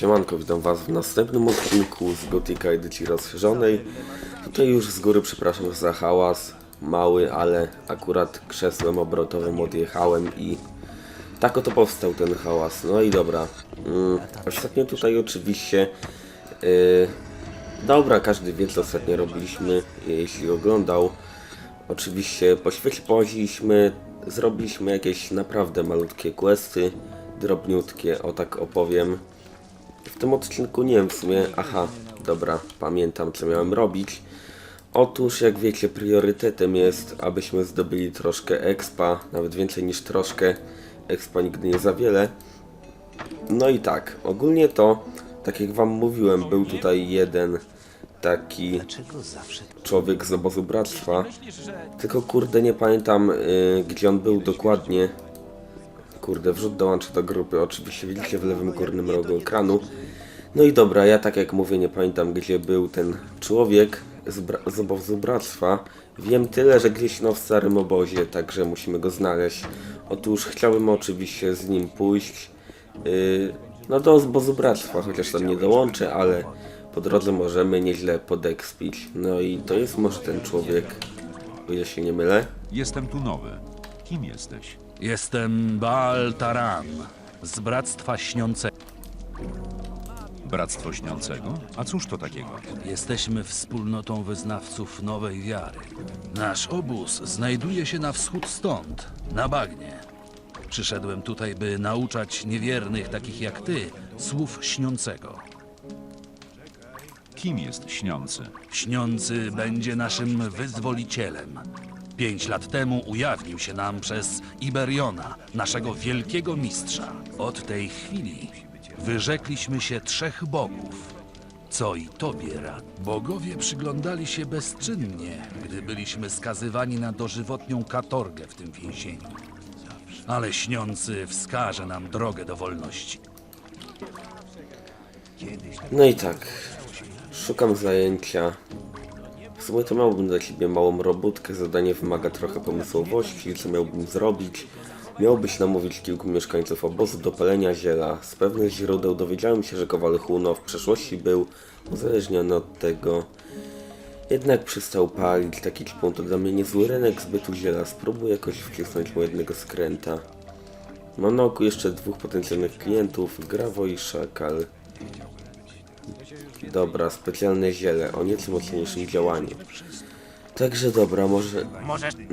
Siemanko, witam was w następnym odcinku z Gotika edycji rozszerzonej. Tutaj już z góry przepraszam za hałas, mały, ale akurat krzesłem obrotowym odjechałem i tak oto powstał ten hałas. No i dobra, mm, ostatnio tutaj oczywiście, yy, dobra, każdy wie co ostatnio robiliśmy, jeśli oglądał. Oczywiście po świecie połaziliśmy, zrobiliśmy jakieś naprawdę malutkie questy, drobniutkie, o tak opowiem. W tym odcinku nie wiem w sumie, aha, dobra, pamiętam co miałem robić. Otóż jak wiecie priorytetem jest, abyśmy zdobyli troszkę expa, nawet więcej niż troszkę, expa nigdy nie za wiele. No i tak, ogólnie to, tak jak wam mówiłem, był tutaj jeden taki człowiek z obozu bractwa, tylko kurde nie pamiętam y, gdzie on był dokładnie. Kurde, wrzut dołączy do grupy, oczywiście widzicie w lewym górnym rogu ekranu. No i dobra, ja tak jak mówię, nie pamiętam gdzie był ten człowiek z, bra- z obozu bractwa. Wiem tyle, że gdzieś no w starym obozie, także musimy go znaleźć. Otóż chciałbym oczywiście z nim pójść yy, no do obozu bractwa, chociaż tam nie dołączę, ale po drodze możemy nieźle podekspić. No i to jest może ten człowiek, o ile się nie mylę. Jestem tu nowy. Kim jesteś? Jestem Baal Taran z Bractwa Śniącego. Bractwo Śniącego? A cóż to takiego? Jesteśmy wspólnotą wyznawców nowej wiary. Nasz obóz znajduje się na wschód stąd, na bagnie. Przyszedłem tutaj, by nauczać niewiernych takich jak ty słów śniącego. Kim jest Śniący? Śniący będzie naszym wyzwolicielem. Pięć lat temu ujawnił się nam przez Iberiona, naszego wielkiego mistrza. Od tej chwili wyrzekliśmy się trzech bogów. Co i tobie rad. Bogowie przyglądali się bezczynnie, gdy byliśmy skazywani na dożywotnią katorgę w tym więzieniu. Ale śniący wskaże nam drogę do wolności. No i tak, szukam zajęcia. Sumie to miałbym dla ciebie małą robótkę, zadanie wymaga trochę pomysłowości, co miałbym zrobić. Miałbyś namówić kilku mieszkańców obozu do palenia ziela. Z pewnych źródeł dowiedziałem się, że Kowal Huno w przeszłości był uzależniony od tego. Jednak przestał palić, taki ćpun to dla mnie niezły rynek zbytu ziela. Spróbuję jakoś wcisnąć mu jednego skręta. Mam na oku jeszcze dwóch potencjalnych klientów, Grawo i Szakal. Dobra, specjalne ziele o nieco mocniejszym działaniu. Także dobra, może...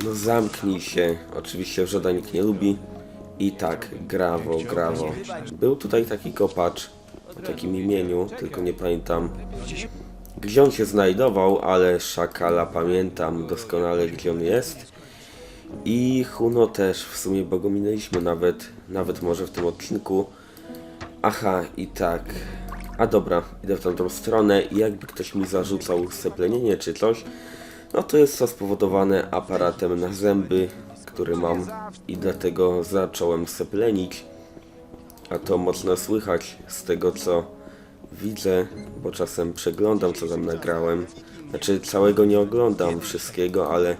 No zamknij się. Oczywiście wrzoda nikt nie lubi. I tak, Grawo, Grawo. Był tutaj taki kopacz o takim imieniu, tylko nie pamiętam gdzie on się znajdował, ale Szakala pamiętam doskonale gdzie on jest. I Huno też, w sumie, bo go minęliśmy nawet, nawet może w tym odcinku. Aha, i tak. A dobra, idę w tamtą stronę i jakby ktoś mi zarzucał seplenienie czy coś, no to jest to spowodowane aparatem na zęby, który mam i dlatego zacząłem seplenić. A to mocno słychać z tego co widzę, bo czasem przeglądam co tam nagrałem. Znaczy całego nie oglądam wszystkiego, ale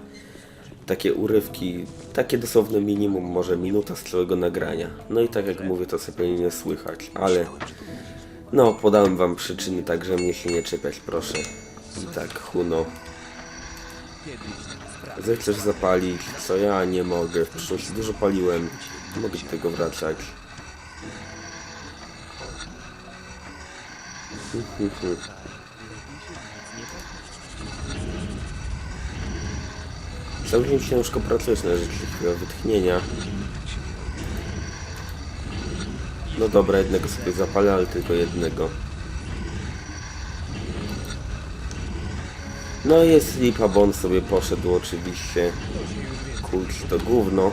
takie urywki, takie dosłowne minimum, może minuta z całego nagrania. No i tak jak mówię, to sobie nie słychać, ale no, podałem wam przyczyny, także mnie się nie czepiać, proszę. I tak, Huno. Zechcesz zapalić, co ja nie mogę, w przyszłości dużo paliłem, nie mogę do tego wracać. Cały dzień ciężko pracujesz na rzecz wytchnienia. No dobra, jednego sobie zapalę, ale tylko jednego. No jest lipa, bo on sobie poszedł oczywiście kuć to gówno.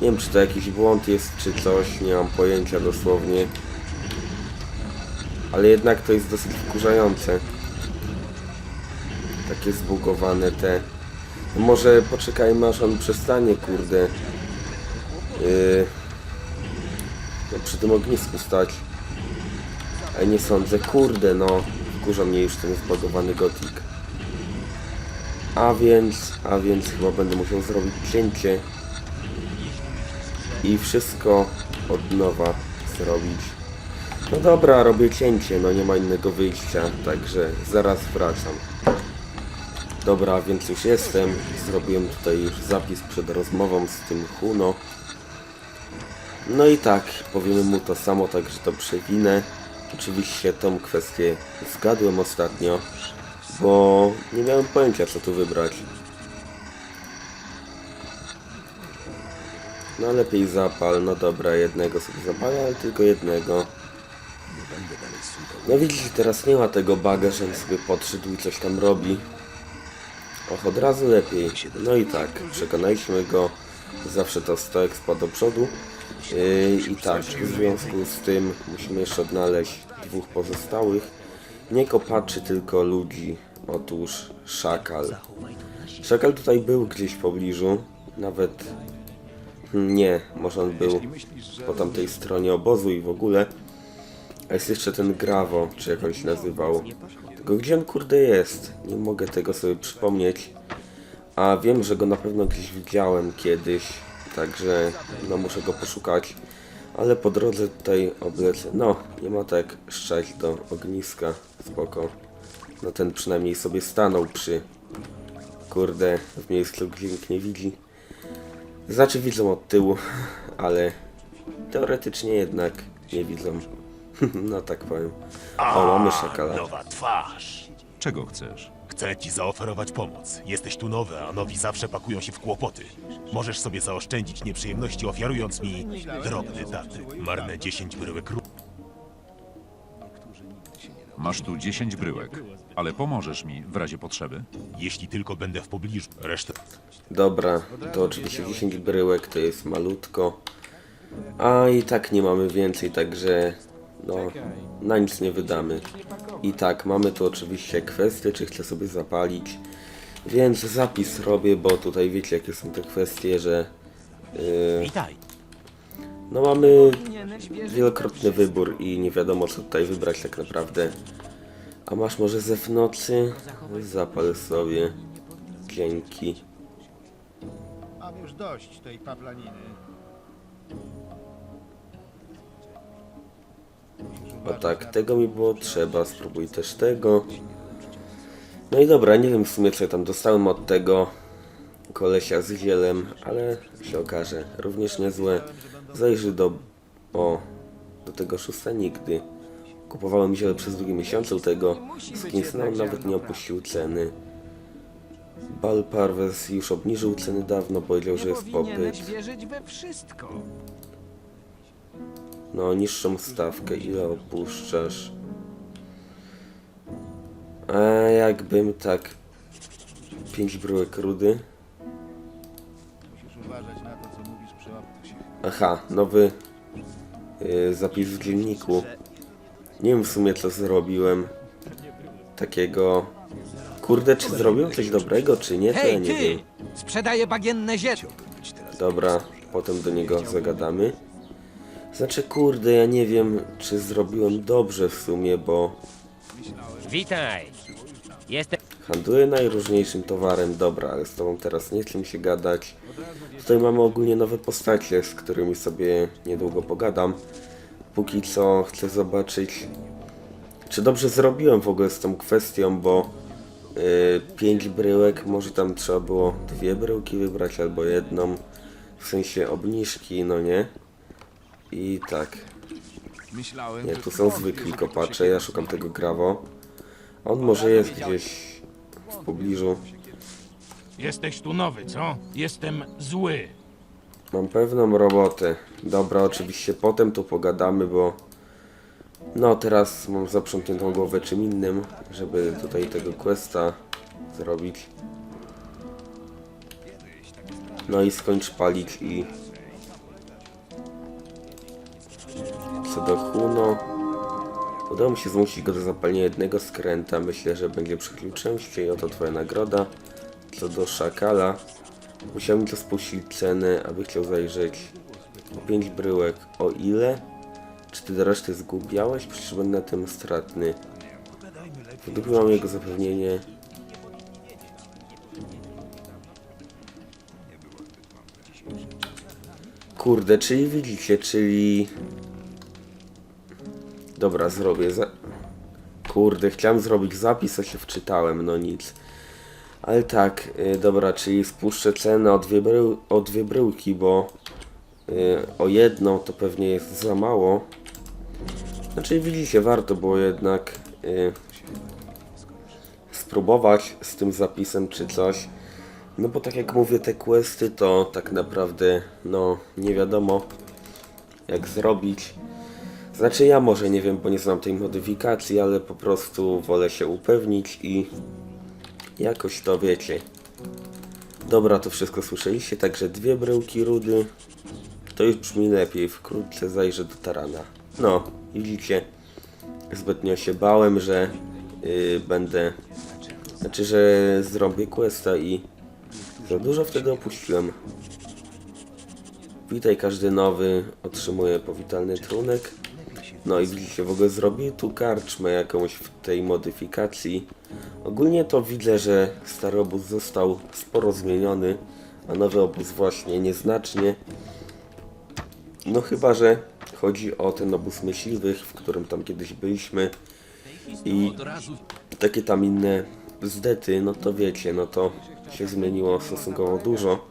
Nie wiem czy to jakiś błąd jest czy coś, nie mam pojęcia dosłownie. Ale jednak to jest dosyć wkurzające. Takie zbugowane te... Może poczekajmy aż on przestanie, kurde. Yy... Przy tym ognisku stać. Ale nie sądzę, kurde no. Wkurza mnie już ten zbagowany gotik. A więc, a więc chyba będę musiał zrobić cięcie. I wszystko od nowa zrobić. No dobra, robię cięcie, no nie ma innego wyjścia, także zaraz wracam. Dobra, więc już jestem. Zrobiłem tutaj już zapis przed rozmową z tym Huno. No i tak, powiemy mu to samo, także to przewinę. Oczywiście tą kwestię zgadłem ostatnio, bo nie miałem pojęcia co tu wybrać. No lepiej zapal, no dobra, jednego sobie zapalę, ale tylko jednego. No widzicie, teraz nie ma tego baga, że on sobie podszedł i coś tam robi. Och, od razu lepiej. No i tak, przekonaliśmy go. Zawsze to 100 expa do przodu. Yy, I tak, w związku z tym musimy jeszcze odnaleźć dwóch pozostałych. Nie kopaczy, tylko ludzi. Otóż szakal. Szakal tutaj był gdzieś w pobliżu. Nawet Hmm, nie, może on był po tamtej stronie obozu i w ogóle. A jest jeszcze ten Gravo, czy jak on się nazywał. Tylko gdzie on kurde jest? Nie mogę tego sobie przypomnieć. A wiem, że go na pewno gdzieś widziałem kiedyś. Także no muszę go poszukać. Ale po drodze tutaj oblecę. No, nie ma tak szczać do ogniska. Spoko. No ten przynajmniej sobie stanął przy kurde w miejscu, gdzie nikt nie widzi. Znaczy widzą od tyłu, ale teoretycznie jednak nie widzą. no tak powiem. O, mamy szakala. Nowa twarz. Czego chcesz? Chcę ci zaoferować pomoc. Jesteś tu nowy, a nowi zawsze pakują się w kłopoty. Możesz sobie zaoszczędzić nieprzyjemności, ofiarując mi drobny datek. Marne 10 bryłek ró- Masz tu 10 bryłek, ale pomożesz mi w razie potrzeby? jeśli tylko będę w pobliżu. Resztę Dobra, to oczywiście 10 bryłek to jest malutko. A i tak nie mamy więcej, także no na nic nie wydamy. I tak, mamy tu oczywiście kwestie, czy chcę sobie zapalić. Więc zapis robię, bo tutaj wiecie jakie są te kwestie, że yy, Witaj. no mamy wielokrotny wybór i nie wiadomo co tutaj wybrać tak naprawdę. A masz może ze w nocy? Zapal sobie. Dzięki. Mam już dość tej paplaniny. O tak, tego mi było trzeba, spróbuj też tego. No i dobra, nie wiem w sumie co ja tam dostałem od tego kolesia z zielem, ale się okaże. Również niezłe. Zajrzy do... o... do tego szósta nigdy. Kupowałem ziele przez długie miesiące u tego Skinsna, on nawet nie opuścił ceny. Bal Parves już obniżył ceny dawno, powiedział, że jest popyt. No, niższą stawkę, ile opuszczasz? A jakbym tak... 5 bryłek rudy. Musisz uważać na to, co mówisz przy obcych. Aha, nowy yy, zapis w dzienniku. Nie wiem w sumie co zrobiłem. Takiego... Kurde, czy zrobiłem coś dobrego, czy nie, to ja Hej, nie wiem. Sprzedaję bagienne ziele. Dobra, potem do niego zagadamy. Znaczy, kurde, ja nie wiem, czy zrobiłem dobrze w sumie, bo... Witaj. Jestem. Handluję najróżniejszym towarem, dobra, ale z tobą teraz nie chcę mi się gadać. Tutaj mamy ogólnie nowe postacie, z którymi sobie niedługo pogadam. Póki co chcę zobaczyć, czy dobrze zrobiłem w ogóle z tą kwestią, bo 5 bryłek, może tam trzeba było dwie bryłki wybrać albo jedną, w sensie obniżki, no nie? I tak. Nie, tu są zwykli kopacze, ja szukam tego Gravo. On może jest gdzieś w pobliżu. Jesteś tu nowy, co? Jestem zły. Mam pewną robotę. Dobra, oczywiście potem tu pogadamy, bo... No, teraz mam zaprzątniętą głowę czym innym, żeby tutaj tego questa zrobić. No i skończ palić i... do Huno... Udało mi się zmusić go do zapalenia jednego skręta. Myślę, że będzie przychodził częściej. Oto twoja nagroda. Co do Szakala... Musiałem to spuścić cenę, aby chciał zajrzeć. O 5 bryłek. O ile? Czy ty do reszty zgubiałeś? Przecież będę na tym stratny. W mam jego zapewnienie. Kurde, czyli widzicie, czyli... Dobra, zrobię za... Kurde, chciałem zrobić zapis, a się wczytałem, no nic. Ale tak, y, dobra, czyli spuszczę cenę o dwie, brył, o dwie bryłki, bo y, o jedną to pewnie jest za mało. Znaczy widzicie, warto było jednak y, spróbować z tym zapisem czy coś. No bo tak jak mówię, te questy to tak naprawdę, no nie wiadomo jak zrobić. Znaczy ja może nie wiem, bo nie znam tej modyfikacji, ale po prostu wolę się upewnić i jakoś to wiecie. Dobra, to wszystko słyszeliście, także dwie bryłki rudy. To już brzmi lepiej, wkrótce zajrzę do tarana. No, widzicie, zbytnio się bałem, że yy, będę, znaczy, że zrobię questa i za dużo wtedy opuściłem. Witaj, każdy nowy otrzymuje powitalny trunek. No i widzicie, w ogóle zrobię tu karczmę jakąś w tej modyfikacji. Ogólnie to widzę, że stary obóz został sporo zmieniony, a nowy obóz właśnie nieznacznie. No chyba, że chodzi o ten obóz myśliwych, w którym tam kiedyś byliśmy. I takie tam inne zdety, no to wiecie, no to się zmieniło stosunkowo dużo.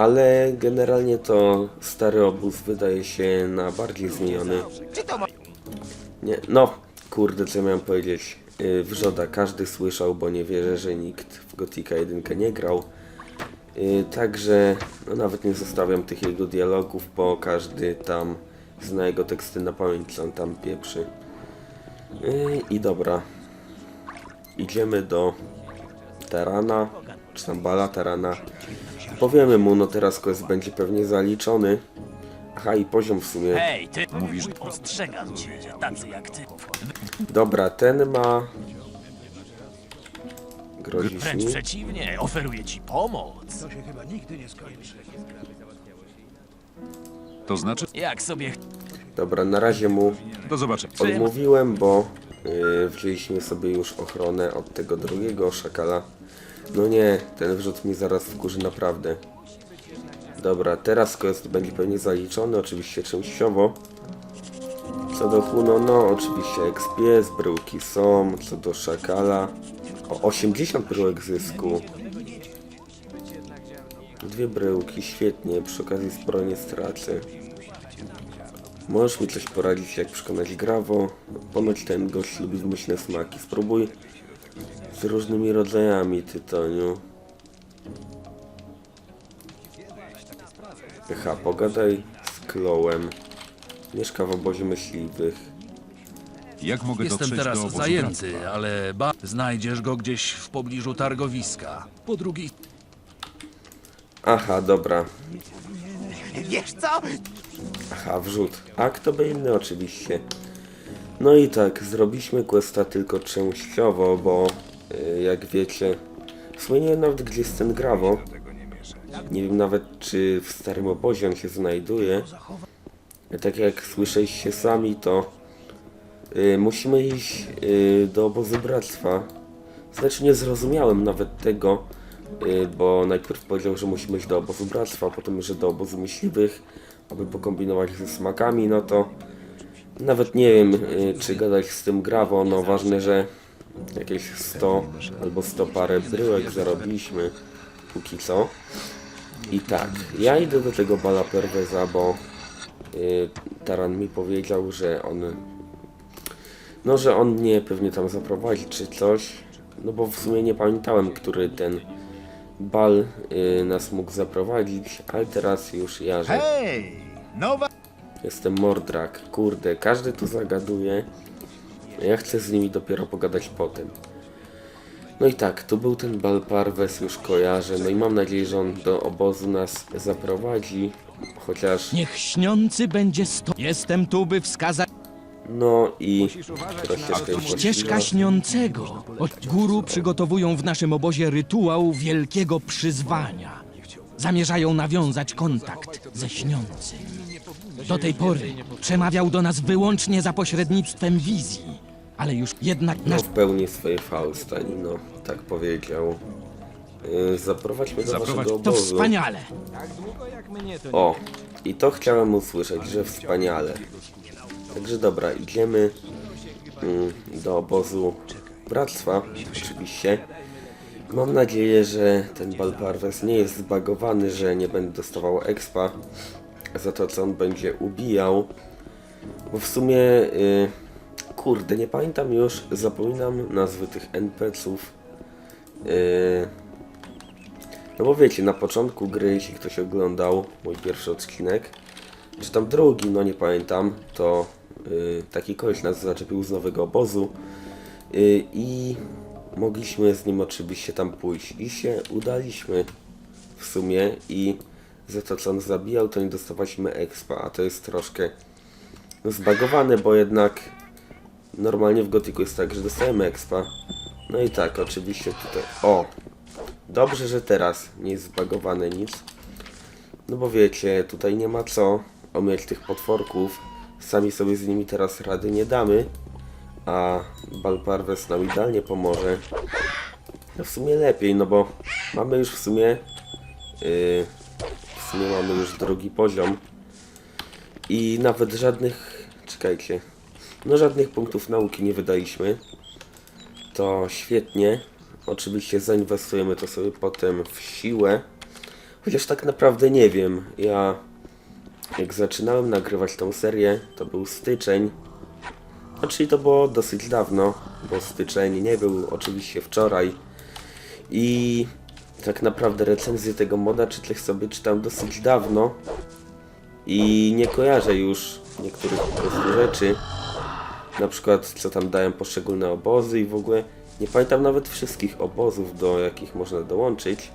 Ale generalnie to stary obóz wydaje się na bardziej zmieniony. Nie, no, kurde, co miałem powiedzieć. Yy, Wrzoda, każdy słyszał, bo nie wierzę, że nikt w Gotika 1 nie grał. Yy, także, no nawet nie zostawiam tych jego dialogów, bo każdy tam zna jego teksty na pamięć, co on tam pieprzy. Yy, I dobra. Idziemy do Tarana, czy tam Bala Tarana. Powiemy mu, no teraz quest będzie pewnie zaliczony. Aha, i poziom w sumie. Hej, ty! Mówisz, Ostrzegam cię, tacy jak ty. Dobra, ten ma... Grozisz Wręcz mi? przeciwnie, oferuję ci pomoc. to znaczy? Jak sobie ch- Dobra, na razie mu Do zobaczenia. odmówiłem, bo yy, wzięliśmy sobie już ochronę od tego drugiego szakala. No nie, ten wrzut mi zaraz wkurzy naprawdę. Dobra, teraz quest będzie pewnie zaliczony, oczywiście częściowo. Co do Kuno, no oczywiście XP, bryłki są, co do szakala. O 80 bryłek zysku. Dwie bryłki, świetnie, przy okazji sporo nie stracę. Możesz mi coś poradzić, jak przekonać Grawo? Ponoć ten gość lubi wymyślne smaki. Spróbuj z różnymi rodzajami tytoniu. Aha, pogadaj z Klołem. Mieszka w obozie myśliwych. Jak mogę jestem dotrzeć teraz do obozu zajęty, bractwa? ale ba znajdziesz go gdzieś w pobliżu targowiska. Po drugiej Aha, dobra. Wiesz co? Aha, wrzut. A kto by inny oczywiście. No i tak, zrobiliśmy questa tylko częściowo, bo jak wiecie, w nawet gdzie jest ten Grawo. Nie wiem nawet czy w starym obozie on się znajduje. Tak jak słyszeliście sami, to y, musimy iść y, do obozu bractwa. Znaczy nie zrozumiałem nawet tego, y, bo najpierw powiedział, że musimy iść do obozu bractwa, potem, że do obozu myśliwych, aby pokombinować ze smakami, no to nawet nie wiem, y, czy gadać z tym Grawo, no ważne, że jakieś 100 albo 100 parę bryłek zarobiliśmy póki co. I tak, ja idę do tego bala perweza, bo y, Taran mi powiedział, że on no, że on mnie pewnie tam zaprowadzi czy coś. No bo w sumie nie pamiętałem, który ten bal y, nas mógł zaprowadzić, ale teraz już ja, że jestem Mordrak. Kurde, każdy tu zagaduje. Ja chcę z nimi dopiero pogadać potem. No i tak, tu był ten bal Parwes, już kojarzę. No i mam nadzieję, że on do obozu nas zaprowadzi. Chociaż, Niech śniący będzie sto. Jestem tu, by wskazać no i ścieżka jest ścieżka właściwa. śniącego. Od guru przygotowują w naszym obozie rytuał wielkiego przyzwania. Zamierzają nawiązać kontakt ze śniącym. Do tej pory przemawiał do nas wyłącznie za pośrednictwem wizji, ale już jednak No nasz w pełni swojej Faustani, no tak powiedział. Yy, zaprowadźmy do Zaprowadź- waszego to obozu. wspaniale. O, i to chciałem usłyszeć, że wspaniale. Także dobra, idziemy mm, do obozu Bractwa, oczywiście. Mam nadzieję, że ten Balparves nie jest zbagowany, że nie będę dostawał expa za to, co on będzie ubijał. Bo w sumie, y, kurde, nie pamiętam już, zapominam nazwy tych NPC-ów. Y, no bo wiecie, na początku gry, jeśli ktoś oglądał mój pierwszy odcinek, czy tam drugi, no nie pamiętam, to y, taki koleś nas zaczepił z nowego obozu y, i mogliśmy z nim oczywiście tam pójść i się udaliśmy w sumie i za to co on zabijał to nie dostawaliśmy expa, a to jest troszkę zbagowane, bo jednak normalnie w Gotiku jest tak, że dostajemy expa. No i tak, oczywiście tutaj, o, dobrze, że teraz nie jest zbagowane nic. No bo wiecie, tutaj nie ma co omijać tych potworków. Sami sobie z nimi teraz rady nie damy. A Balparves nam idealnie pomoże. No w sumie lepiej, no bo mamy już w sumie... Yy, w sumie mamy już drugi poziom. I nawet żadnych... Czekajcie. No żadnych punktów nauki nie wydaliśmy. To świetnie. Oczywiście zainwestujemy to sobie potem w siłę. Chociaż tak naprawdę nie wiem. Ja jak zaczynałem nagrywać tą serię, to był styczeń. No, czyli to było dosyć dawno, bo styczeń nie był oczywiście wczoraj. I tak naprawdę recenzję tego moda czytać sobie czytam dosyć dawno. I nie kojarzę już niektórych po prostu rzeczy. Na przykład co tam dają poszczególne obozy i w ogóle nie pamiętam nawet wszystkich obozów, do jakich można dołączyć.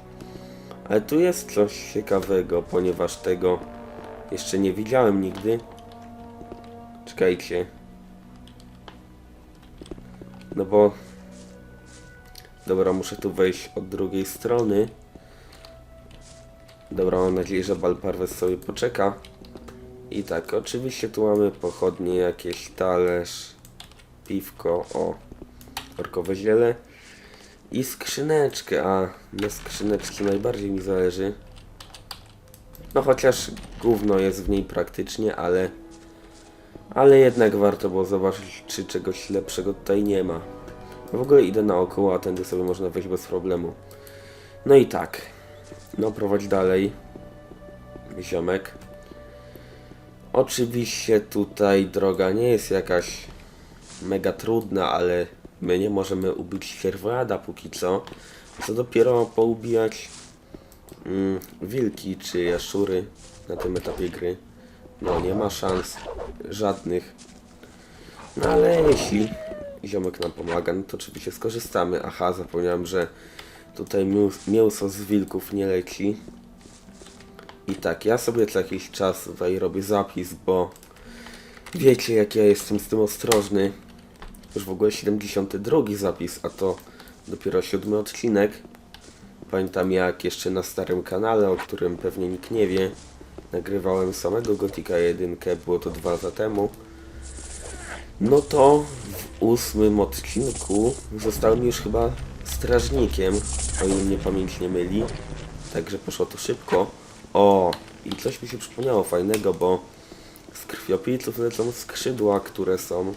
Ale tu jest coś ciekawego, ponieważ tego jeszcze nie widziałem nigdy. Czekajcie. No bo... Dobra, muszę tu wejść od drugiej strony. Dobra, mam nadzieję, że Balparves sobie poczeka. I tak, oczywiście tu mamy pochodnie, jakieś talerz, piwko, o, orkowe ziele. I skrzyneczkę, a na skrzyneczce najbardziej mi zależy. No chociaż gówno jest w niej praktycznie, ale... Ale jednak warto było zobaczyć, czy czegoś lepszego tutaj nie ma. W ogóle idę naokoło, a tędy sobie można wejść bez problemu. No i tak. No prowadź dalej. Ziomek. Oczywiście tutaj droga nie jest jakaś mega trudna, ale my nie możemy ubić sierwojada póki co. Co dopiero poubijać mm, wilki czy jaszczury na tym etapie gry. No nie ma szans żadnych. No ale jeśli ziomek nam pomaga, no to oczywiście skorzystamy. Aha, zapomniałem, że tutaj mięs- mięso z wilków nie leci. I tak, ja sobie co jakiś czas tutaj robię zapis, bo wiecie jak ja jestem z tym ostrożny. Już w ogóle 72 zapis, a to dopiero siódmy odcinek. Pamiętam jak jeszcze na starym kanale, o którym pewnie nikt nie wie, nagrywałem samego Gotika 1, było to dwa lata temu. No to w ósmym odcinku zostałem już chyba strażnikiem, o ile mnie pamięć nie myli. Także poszło to szybko. O, i coś mi się przypomniało fajnego, bo z krwiopijców lecą skrzydła, które są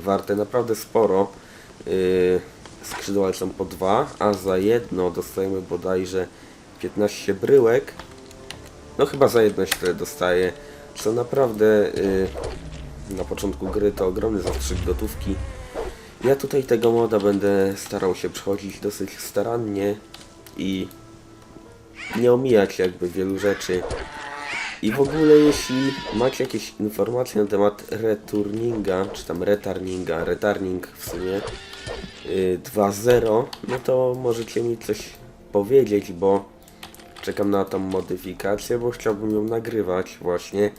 warte naprawdę sporo. Yy, skrzydła po dwa, a za jedno dostajemy bodajże 15 bryłek. No chyba za jedno tyle dostaje, co naprawdę yy, na początku gry to ogromny zastrzyk gotówki. Ja tutaj tego moda będę starał się przechodzić dosyć starannie i nie omijać jakby wielu rzeczy. I w ogóle jeśli macie jakieś informacje na temat returninga, czy tam returninga, returning w sumie yy, 2.0, no to możecie mi coś powiedzieć, bo czekam na tą modyfikację, bo chciałbym ją nagrywać właśnie.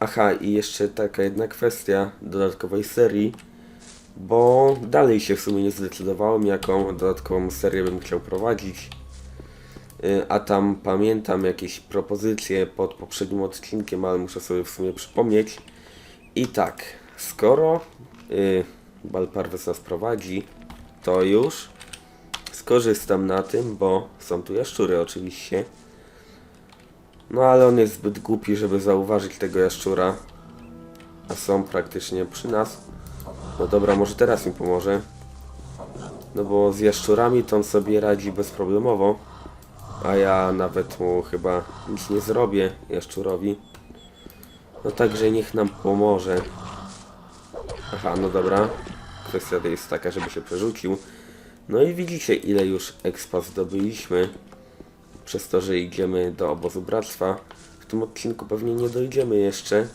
Aha, i jeszcze taka jedna kwestia dodatkowej serii, bo dalej się w sumie nie zdecydowałem, jaką dodatkową serię bym chciał prowadzić. Y, A tam pamiętam jakieś propozycje pod poprzednim odcinkiem, ale muszę sobie w sumie przypomnieć. I tak, skoro y, Balparves nas prowadzi, to już skorzystam na tym, bo są tu jaszczury oczywiście. No ale on jest zbyt głupi, żeby zauważyć tego jaszczura. a są praktycznie przy nas. No dobra, może teraz mi pomoże. No bo z jaszczurami to on sobie radzi bezproblemowo. A ja nawet mu chyba nic nie zrobię, jaszczurowi. No także niech nam pomoże. Aha, no dobra. Kwestia jest taka, żeby się przerzucił. No i widzicie ile już expa zdobyliśmy. Przez to, że idziemy do obozu bractwa. W tym odcinku pewnie nie dojdziemy jeszcze.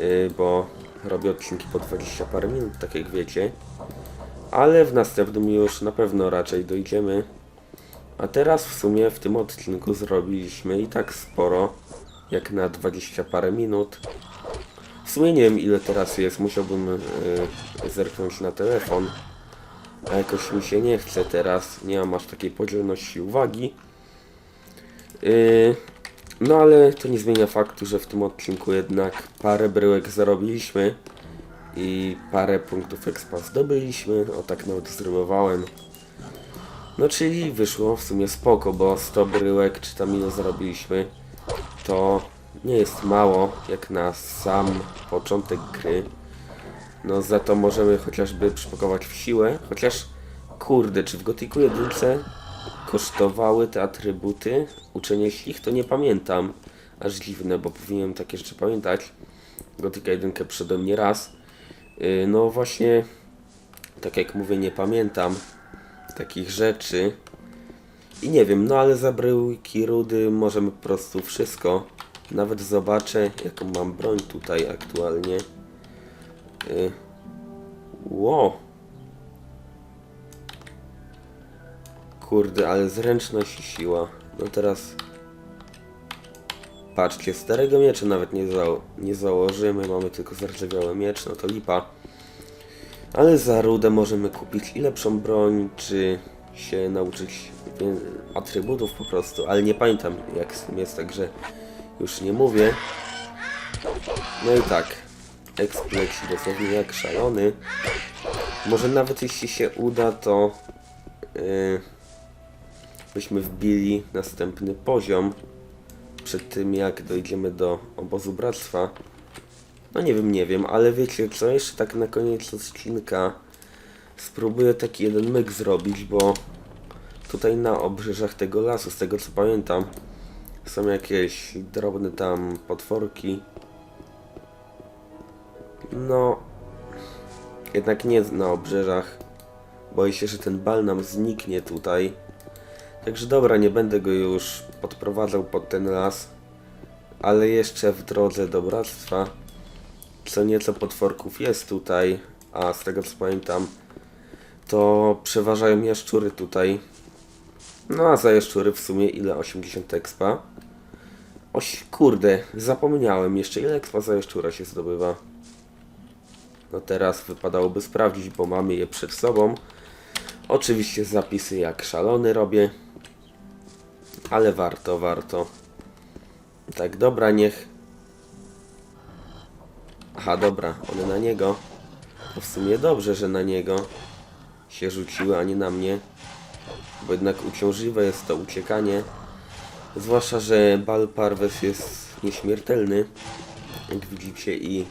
Yy, bo robię odcinki po 20 parę minut, tak jak wiecie. Ale w następnym już na pewno raczej dojdziemy. A teraz w sumie w tym odcinku zrobiliśmy i tak sporo, jak na 20 parę minut. W sumie nie wiem ile teraz jest, musiałbym yy, zerknąć na telefon. A jakoś mi się nie chce teraz, nie mam aż takiej podzielności uwagi. Yy, no ale to nie zmienia faktu, że w tym odcinku jednak parę bryłek zarobiliśmy i parę punktów expa zdobyliśmy, o tak nawet zrymowałem. No czyli wyszło w sumie spoko, bo 100 bryłek, czy tam ile zarobiliśmy, to nie jest mało, jak na sam początek gry. No za to możemy chociażby przypakować w siłę, chociaż kurde, czy w Gotiku 1 kosztowały te atrybuty uczenie ich, to nie pamiętam. Aż dziwne, bo powinienem takie rzeczy pamiętać. Gotika 1 przede mnie raz. Yy, no właśnie, tak jak mówię, nie pamiętam takich rzeczy. I nie wiem, no ale za bryłki rudy możemy po prostu wszystko. Nawet zobaczę, jaką mam broń tutaj aktualnie. Yy. Ło. Kurde, ale zręczność i siła. No teraz... Patrzcie, starego miecza nawet nie, za nie założymy, mamy tylko zardzewiały miecz, no to lipa. Ale za rudę możemy kupić i lepszą broń, czy się nauczyć atrybutów po prostu, ale nie pamiętam jak z tym jest, także już nie mówię. No i tak, exp dosłownie jak szalony. Może nawet jeśli się uda, to yy, byśmy wbili następny poziom przed tym jak dojdziemy do obozu bractwa. No nie wiem, nie wiem, ale wiecie co, jeszcze tak na koniec odcinka spróbuję taki jeden myk zrobić, bo tutaj na obrzeżach tego lasu, z tego co pamiętam, są jakieś drobne tam potworki. No, jednak nie na obrzeżach. Boję się, że ten bal nam zniknie tutaj. Także dobra, nie będę go już podprowadzał pod ten las. Ale jeszcze w drodze do bractwa co nieco potworków jest tutaj, a z tego co pamiętam, to przeważają jaszczury tutaj. No a za jaszczury w sumie ile? 80 expa? Oś, kurde, zapomniałem jeszcze ile expa za jaszczura się zdobywa. No teraz wypadałoby sprawdzić, bo mamy je przed sobą. Oczywiście zapisy jak szalony robię. Ale warto, warto. Tak, dobra, niech Aha, dobra, one na niego. To w sumie dobrze, że na niego się rzuciły, a nie na mnie. Bo jednak uciążliwe jest to uciekanie. Zwłaszcza, że Bal Parves jest nieśmiertelny. Jak widzicie i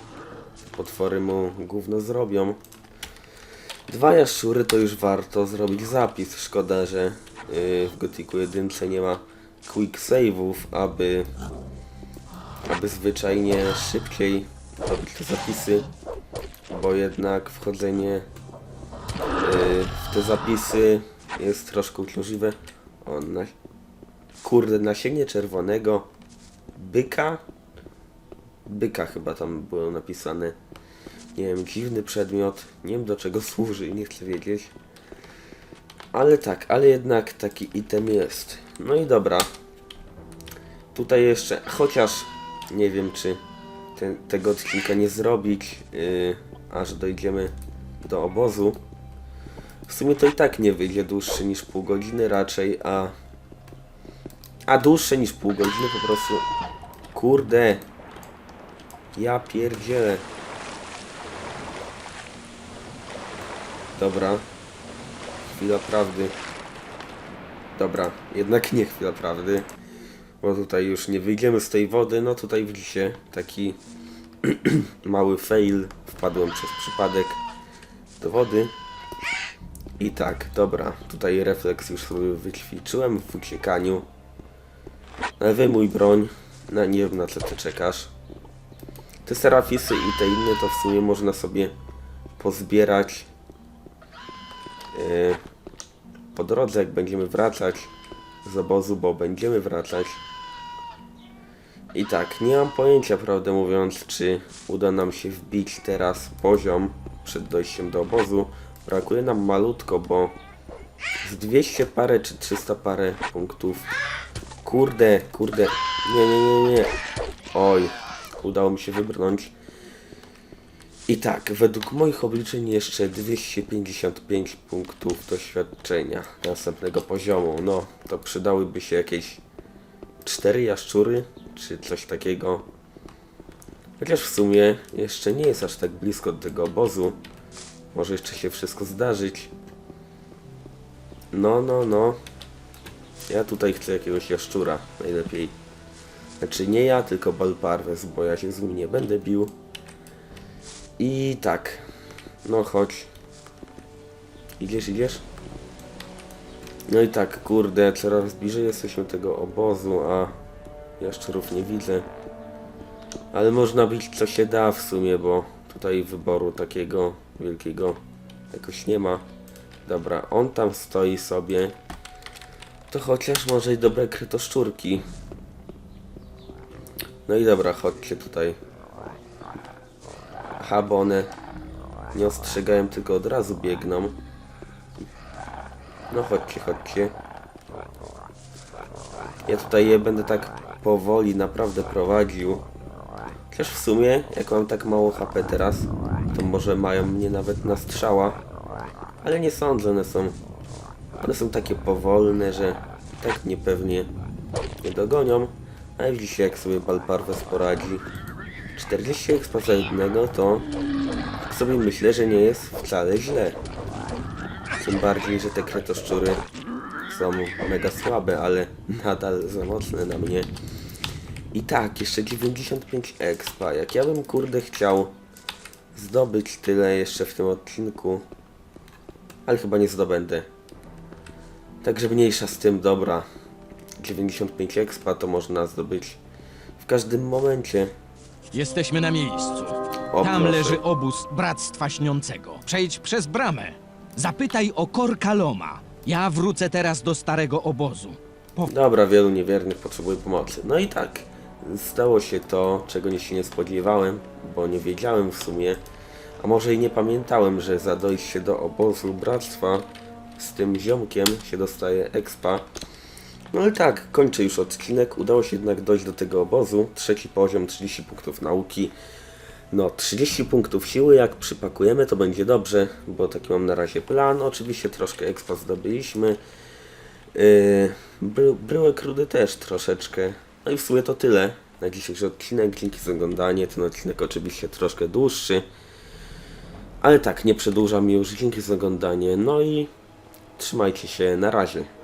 potwory mu gówno zrobią. Dwa jaszczury to już warto zrobić zapis. Szkoda, że yy, w Gotiku 1 nie ma quick save'ów, aby aby zwyczajnie szybciej robić te zapisy, bo jednak wchodzenie yy, w te zapisy jest troszkę uciążliwe. O, na, kurde, nasienie czerwonego byka? Byka chyba tam było napisane. Nie wiem, dziwny przedmiot, nie wiem do czego służy nie chcę wiedzieć. Ale tak, ale jednak taki item jest. No i dobra. Tutaj jeszcze, chociaż nie wiem czy ten, tego odcinka nie zrobić, yy, aż dojdziemy do obozu. W sumie to i tak nie wyjdzie dłuższy niż pół godziny raczej, a... A dłuższe niż pół godziny po prostu... Kurde! Ja pierdzielę. Dobra. Chwila prawdy. Dobra, jednak nie chwila prawdy. Bo tutaj już nie wyjdziemy z tej wody. No tutaj widzicie taki mały fail. Wpadłem przez przypadek do wody. I tak, dobra, tutaj refleks już sobie wyćwiczyłem w uciekaniu. Ale wyjmuj broń, na nie wiem na co ty czekasz. Te serafisy i te inne to w sumie można sobie pozbierać yy, po drodze jak będziemy wracać z obozu, bo będziemy wracać. I tak, nie mam pojęcia prawdę mówiąc, czy uda nam się wbić teraz poziom przed dojściem do obozu. Brakuje nam malutko, bo z 200 parę czy 300 parę punktów. Kurde, kurde. Nie, nie, nie, nie. Oj, udało mi się wybrnąć. I tak, według moich obliczeń jeszcze 255 punktów doświadczenia następnego poziomu. No, to przydałyby się jakieś 4 jaszczury, czy coś takiego. Chociaż w sumie jeszcze nie jest aż tak blisko do tego obozu. Może jeszcze się wszystko zdarzyć. No, no, no. Ja tutaj chcę jakiegoś jaszczura, najlepiej. Znaczy nie ja, tylko Balparves, bo ja się z nim nie będę bił. I tak. No chodź. Idziesz, idziesz? No i tak, kurde, coraz bliżej jesteśmy tego obozu, a jaszczurów nie widzę. Ale można bić co się da w sumie, bo tutaj wyboru takiego wielkiego jakoś nie ma. Dobra, on tam stoi sobie. To chociaż może i dobre krytoszczurki. No i dobra, chodźcie tutaj. Aha, bo one nie ostrzegają, tylko od razu biegną. No chodźcie, chodźcie. Ja tutaj je będę tak powoli naprawdę prowadził. Chociaż w sumie, jak mam tak mało HP teraz, to może mają mnie nawet na strzała. Ale nie sądzę, one są... One są takie powolne, że tak niepewnie nie dogonią. Ale widzicie, jak sobie Balparves poradzi. 40 expa za jednego to tak sobie myślę, że nie jest wcale źle. Tym bardziej, że te kretoszczury są mega słabe, ale nadal za mocne na mnie. I tak, jeszcze 95 expa. Jak ja bym kurde chciał zdobyć tyle jeszcze w tym odcinku, ale chyba nie zdobędę. Także mniejsza z tym, dobra. 95 expa to można zdobyć w każdym momencie. Jesteśmy na miejscu. O, Tam proszę. leży obóz Bractwa Śniącego. Przejdź przez bramę. Zapytaj o Korkaloma. Ja wrócę teraz do starego obozu. Dobra, wielu niewiernych potrzebuje pomocy. No i tak, stało się to, czego nie się nie spodziewałem, bo nie wiedziałem w sumie, a może i nie pamiętałem, że za dojście do obozu bractwa z tym ziomkiem się dostaje expa. No i tak, kończę już odcinek. Udało się jednak dojść do tego obozu. Trzeci poziom, 30 punktów nauki. No, 30 punktów siły, jak przypakujemy, to będzie dobrze, bo taki mam na razie plan. Oczywiście troszkę expa zdobyliśmy. Yy, bry, bryłek rudy też troszeczkę. No i w sumie to tyle na dzisiejszy odcinek. Dzięki za oglądanie. Ten odcinek oczywiście troszkę dłuższy. Ale tak, nie przedłużam już. Dzięki za oglądanie. No i trzymajcie się. Na razie.